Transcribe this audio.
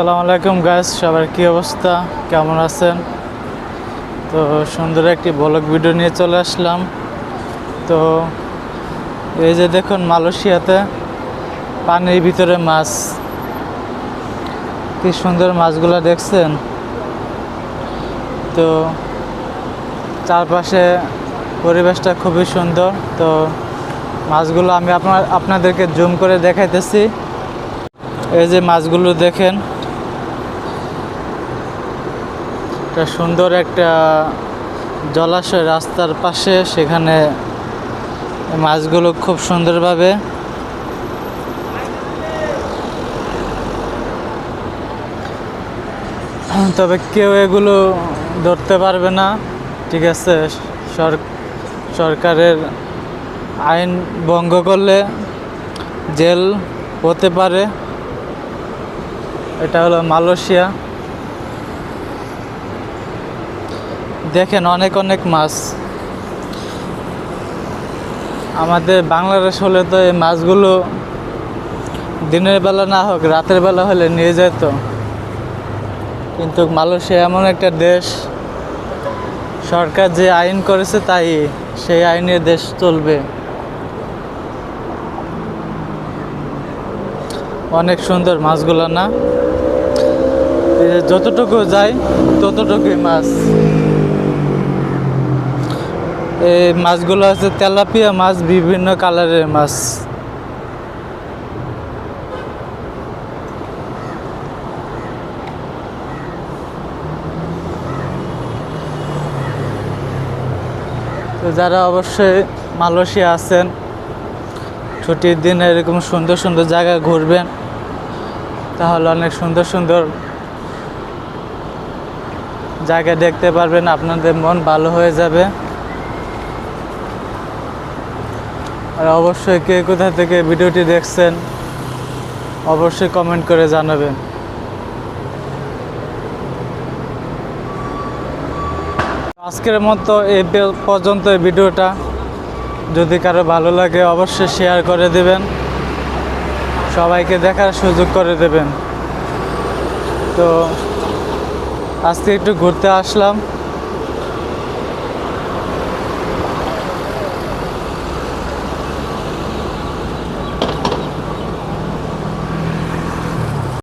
আসসালামু আলাইকুম গাইস সবার কি অবস্থা? কেমন আছেন? তো সুন্দর একটি ব্লগ ভিডিও নিয়ে চলে আসলাম। তো এই যে দেখুন মালয়েশিয়াতে পানির ভিতরে মাছ। কি সুন্দর মাছগুলো দেখছেন? তো চারপাশে পরিবেশটা খুবই সুন্দর। তো মাছগুলো আমি আপনার আপনাদেরকে জুম করে দেখাইতেছি। এই যে মাছগুলো দেখেন। একটা সুন্দর একটা জলাশয় রাস্তার পাশে, সেখানে মাছগুলো খুব সুন্দরভাবে তবে কেউ এগুলো ধরতে পারবে না, ঠিক আছে? সর- সরকারের আইন ভঙ্গ করলে জেল হতে পারে। এটা হলো মালয়েশিয়া। দেখেন অনেক অনেক মাছ। আমাদের বাংলাদেশ হলে তো এই মাছগুলো দিনের বেলা না হোক, রাতের বেলা হলে নিয়ে যেত কিন্তু মালয়েশিয়া এমন একটা দেশ, সরকার যে আইন করেছে তাই সেই আইনে দেশ চলবে। অনেক সুন্দর মাছগুলো না? যতটুকু যায় ততটুকুই মাছ। এই মাছগুলো আছে তেলাপিয়া মাছ, বিভিন্ন কালারের মাছ। তো যারা অবশ্যই মালয়েশিয়া আছেন, ছুটির দিনে এরকম সুন্দর সুন্দর জায়গা ঘুরবেন, তাহলে অনেক সুন্দর সুন্দর জায়গা দেখতে পারবেন, আপনাদের মন ভালো হয়ে যাবে। আর অবশ্যই কে কোথা থেকে ভিডিওটি দেখছেন, অবশ্যই কমেন্ট করে জানাবেন। আজকের মতো এই পর্যন্ত এই ভিডিওটা। যদি কারও ভালো লাগে, অবশ্যই শেয়ার করে দেবেন। সবাইকে দেখার সুযোগ করে দেবেন। তো, আজকে একটু ঘুরতে আসলাম।